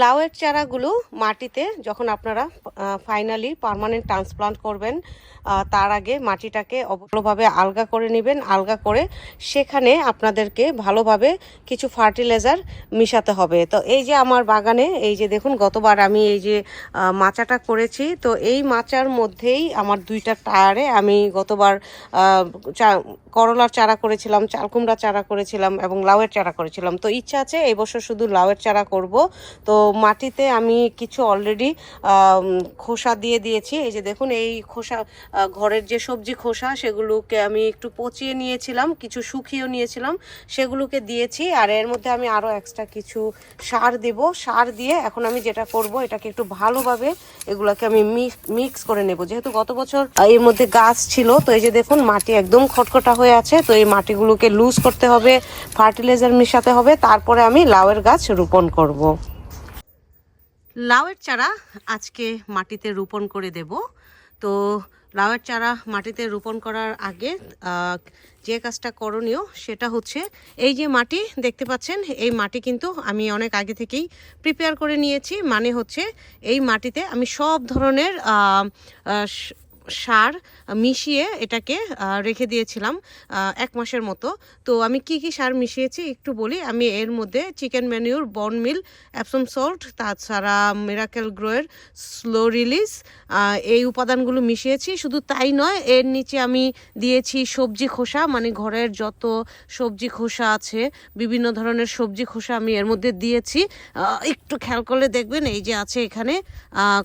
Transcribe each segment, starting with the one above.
লাউয়ের চারাগুলো মাটিতে যখন আপনারা ফাইনালি পার্মানেন্ট ট্রান্সপ্লান্ট করবেন তার আগে মাটিটাকে ভালোভাবে আলগা করে নেবেন, আলগা করে সেখানে আপনাদেরকে ভালোভাবে কিছু ফার্টিলাইজার মিশাতে হবে। তো এই যে আমার বাগানে, এই যে দেখুন গতবার আমি এই যে মাচাটা করেছি, তো এই মাচার মধ্যেই আমার দুইটা টায়ারে আমি গতবার করলার চারা করেছিলাম চালকুমড়া চারা করেছিলাম এবং লাউয়ের চারা করেছিলাম। তো ইচ্ছা আছে এই বছর শুধু লাউয়ের চারা করব। তো মাটিতে আমি কিছু অলরেডি খোসা দিয়ে দিয়েছি। এই যে দেখুন, এই খোসা ঘরের যে সবজি খোসা, সেগুলোকে আমি একটু পচিয়ে নিয়েছিলাম, কিছু শুকিয়েও নিয়েছিলাম, সেগুলোকে দিয়েছি। আর এর মধ্যে আমি আরও এক্সট্রা কিছু সার দেব। সার দিয়ে এখন আমি যেটা করব, এটাকে একটু ভালোভাবে এগুলোকে আমি মিক্স করে নেব। যেহেতু গত বছর এর মধ্যে গাছ ছিল, তো এই যে দেখুন, মাটি একদম খটখটা হয়ে আছে, তো এই মাটিগুলোকে লুজ করতে হবে ফার্টিলাইজার মিশাতে হবে, তারপরে আমি লাউয়ের গাছ রোপণ করব। লাউয়ের চারা আজকে মাটিতে রোপণ করে দেব। তো লাউয়ের চারা মাটিতে রোপণ করার আগে যে কাজটা করণীয় সেটা হচ্ছে এই যে মাটি দেখতে পাচ্ছেন, এই মাটি কিন্তু আমি অনেক আগে থেকেই প্রিপেয়ার করে নিয়েছি। মানে হচ্ছে এই মাটিতে আমি সব ধরনের সার মিশিয়ে এটাকে রেখে দিয়েছিলাম এক মাসের মতো। তো আমি কি কি সার মিশিয়েছি একটু বলি। আমি এর মধ্যে chicken manure, bone meal, Epsom salt, তাছাড়া মিরাকেল গ্রোয়ের স্লো রিলিজ এই উপাদানগুলো মিশিয়েছি। শুধু তাই নয়, এর নিচে আমি দিয়েছি সবজি খোসা মানে ঘরের যত সবজি খোসা আছে, বিভিন্ন ধরনের সবজি খোসা আমি এর মধ্যে দিয়েছি। একটু খেয়াল করলে দেখবেন, এই যে আছে এখানে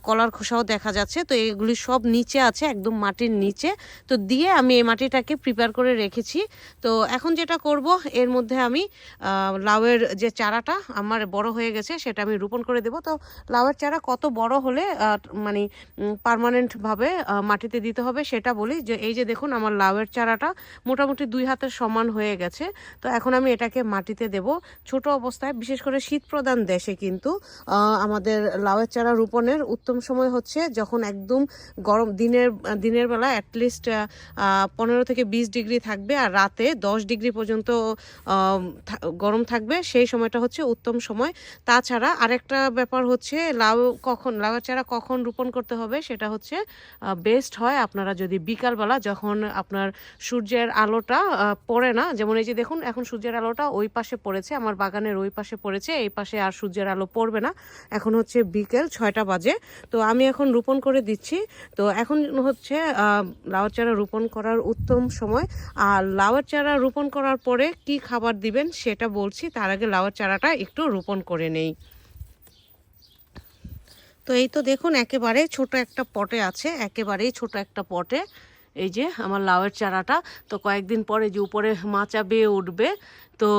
কলার খোসাও দেখা যাচ্ছে। তো এগুলি সব নিচে আছে। একদম মাটির নিচে। তো দিয়ে আমি এই মাটিটাকে প্রিপেয়ার করে রেখেছি। তো এখন যেটা করব, এর মধ্যে আমি লাউয়ের যে চারাটা আমার বড় হয়ে গেছে, সেটা আমি রোপণ করে দেব। তো লাউয়ের চারা কত বড় হলে মানে পারমানেন্টভাবে মাটিতে দিতে হবে সেটা বলি। যে এই যে দেখুন আমার লাউয়ের চারাটা মোটামুটি দুই হাতের সমান হয়ে গেছে। তো এখন আমি এটাকে মাটিতে দেব। ছোট অবস্থায়, বিশেষ করে শীত প্রধান দেশে কিন্তু আমাদের লাউয়ের চারা রোপণের উত্তম সময় হচ্ছে যখন একদম গরম, দিনের দিনের বেলা অ্যাটলিস্ট পনেরো থেকে বিশ ডিগ্রি থাকবে আর রাতে দশ ডিগ্রি পর্যন্ত গরম থাকবে। সেই সময়টা হচ্ছে উত্তম সময়। তাছাড়া আরেকটা ব্যাপার হচ্ছে লাউ কখন, লাউ চারা কখন রোপণ করতে হবে সেটা হচ্ছে বেস্ট হয় আপনারা যদি বিকালবেলা যখন আপনার সূর্যের আলোটা পড়ে না, যেমন এই যে দেখুন এখন সূর্যের আলোটা ওই পাশে পড়েছে, আমার বাগানের ওই পাশে পড়েছে, এই পাশে আর সূর্যের আলো পড়বে না। এখন হচ্ছে বিকেল ছয়টা বাজে। তো আমি এখন রোপণ করে দিচ্ছি। তো এখন হচ্ছে লাউয়ের চারা রোপণ করার উত্তম সময়। আর লাউয়ের চারা রোপণ করার পরে কি খাবার দিবেন সেটা বলছি, তার আগে লাউয়ের চারাটা একটু রোপণ করে নেই। তো এই তো দেখুন, একেবারে ছোট একটা পটে আছে, একেবারেই ছোট একটা পটে। এই যে আমার লাউয়ের চারাটা, তো কয়েকদিন পরে যে উপরে মাচা বেয়ে উঠবে, তো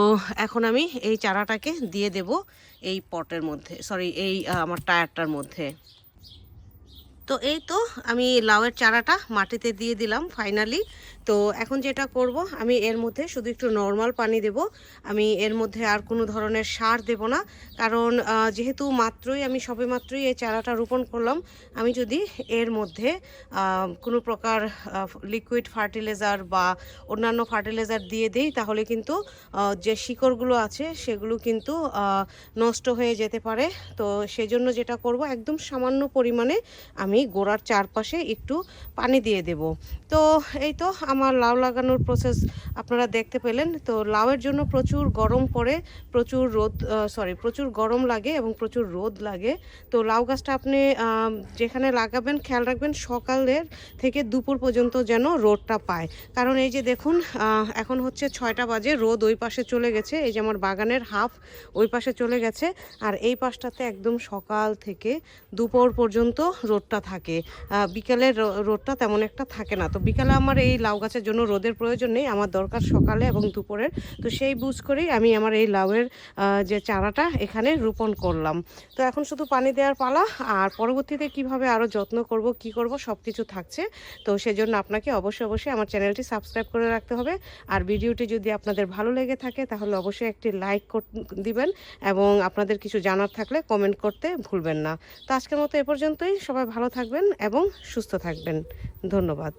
এখন আমি এই চারাটাকে দিয়ে দেব এই পটের মধ্যে সরি এই আমার টায়ারটার মধ্যে। তো এই তো আমি লাউয়ের চারাটা মাটিতে দিয়ে দিলাম ফাইনালি তো এখন যেটা করব, আমি এর মধ্যে শুধু একটু নর্মাল পানি দেব। আমি এর মধ্যে আর কোনো ধরনের সার দেব না, কারণ যেহেতু মাত্রই আমি সবে মাত্রই এই চারাটা রোপণ করলাম, আমি যদি এর মধ্যে কোনো প্রকার লিকুইড ফার্টিলাইজার বা অন্যান্য ফার্টিলাইজার দিয়ে দিই, তাহলে কিন্তু যে শিকড়গুলো আছে সেগুলো কিন্তু নষ্ট হয়ে যেতে পারে। তো সেজন্য যেটা করব, একদম সামান্য পরিমাণে আমি গোড়ার চারপাশে একটু পানি দিয়ে দেব। তো এই তো আমার লাউ লাগানোর প্রসেস আপনারা দেখতে পেলেন। তো লাউয়ের জন্য প্রচুর গরম পড়ে, প্রচুর রোদ সরি প্রচুর গরম লাগে এবং প্রচুর রোদ লাগে। তো লাউ গাছটা আপনি যেখানে লাগাবেন, খেয়াল রাখবেন সকালের থেকে দুপুর পর্যন্ত যেন রোদটা পায়। কারণ এই যে দেখুন এখন হচ্ছে ছয়টা বাজে, রোদ ওই পাশে চলে গেছে। এই যে আমার বাগানের হাফ ওই পাশে চলে গেছে। আর এই পাশটাতে একদম সকাল থেকে দুপুর পর্যন্ত রোদটা থাকে। রো- রোদটা তেমন একটা থাকে না। তো বিকালে আমার এই লাউ গাছের জন্য রোদের প্রয়োজন নেই, আমার দরকার সকালে এবং দুপুরের। তো সেই বুঝ করেই আমি আমার এই লাউয়ের যে চারাটা এখানে রোপণ করলাম। তো এখন শুধু পানি দেওয়ার পালা, আর পরবর্তীতে কীভাবে আরও যত্ন করব, কি করব সব কিছু থাকছে। তো সেজন্য আপনাকে অবশ্যই অবশ্যই আমার চ্যানেলটি সাবস্ক্রাইব করে রাখতে হবে। আর ভিডিওটি যদি আপনাদের ভালো লেগে থাকে, তাহলে অবশ্যই একটি লাইক দিবেন এবং আপনাদের কিছু জানার থাকলে কমেন্ট করতে ভুলবেন না। তো আজকের মতো এ পর্যন্তই। সবাই ভালো থাকবেন এবং সুস্থ থাকবেন। ধন্যবাদ।